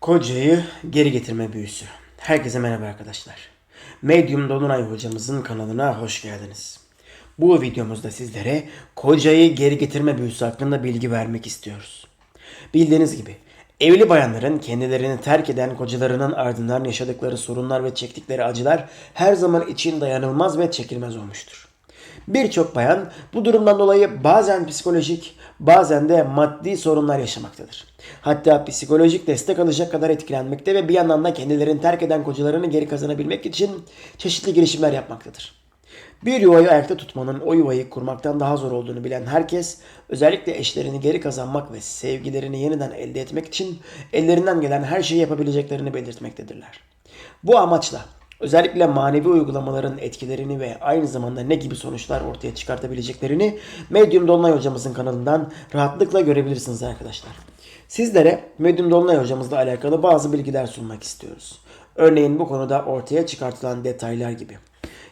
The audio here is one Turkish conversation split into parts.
Kocayı geri getirme büyüsü. Herkese merhaba arkadaşlar. Medium Dolunay hocamızın kanalına hoş geldiniz. Bu videomuzda sizlere kocayı geri getirme büyüsü hakkında bilgi vermek istiyoruz. Bildiğiniz gibi evli bayanların kendilerini terk eden kocalarının ardından yaşadıkları sorunlar ve çektikleri acılar her zaman için dayanılmaz ve çekilmez olmuştur. Birçok bayan bu durumdan dolayı bazen psikolojik, bazen de maddi sorunlar yaşamaktadır. Hatta psikolojik destek alacak kadar etkilenmekte ve bir yandan da kendilerini terk eden kocalarını geri kazanabilmek için çeşitli girişimler yapmaktadır. Bir yuvayı ayakta tutmanın o yuvayı kurmaktan daha zor olduğunu bilen herkes özellikle eşlerini geri kazanmak ve sevgilerini yeniden elde etmek için ellerinden gelen her şeyi yapabileceklerini belirtmektedirler. Bu amaçla özellikle manevi uygulamaların etkilerini ve aynı zamanda ne gibi sonuçlar ortaya çıkartabileceklerini Medium Dolunay hocamızın kanalından rahatlıkla görebilirsiniz arkadaşlar. Sizlere Medium Dolunay hocamızla alakalı bazı bilgiler sunmak istiyoruz. Örneğin bu konuda ortaya çıkartılan detaylar gibi.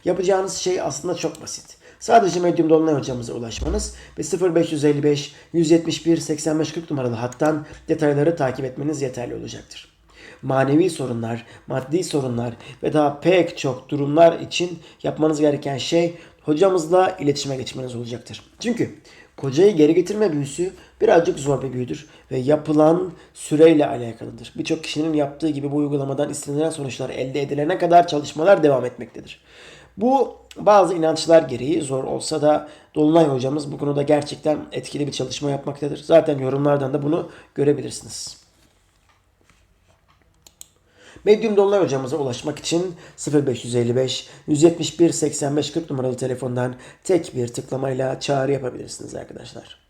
Yapacağınız şey aslında çok basit. Sadece Medium Dolunay hocamıza ulaşmanız ve 0555 171 85 40 numaralı hattan detayları takip etmeniz yeterli olacaktır. Manevi sorunlar, maddi sorunlar ve daha pek çok durumlar için yapmanız gereken şey hocamızla iletişime geçmeniz olacaktır. Çünkü kocayı geri getirme büyüsü birazcık zor bir büyüdür ve yapılan süreyle alakalıdır. Birçok kişinin yaptığı gibi bu uygulamadan istenilen sonuçlar elde edilene kadar çalışmalar devam etmektedir. Bu bazı inançlar gereği zor olsa da Dolunay hocamız bu konuda gerçekten etkili bir çalışma yapmaktadır. Zaten yorumlardan da bunu görebilirsiniz. Medium Dolunay hocamıza ulaşmak için 0555 171 85 40 numaralı telefondan tek bir tıklamayla çağrı yapabilirsiniz arkadaşlar.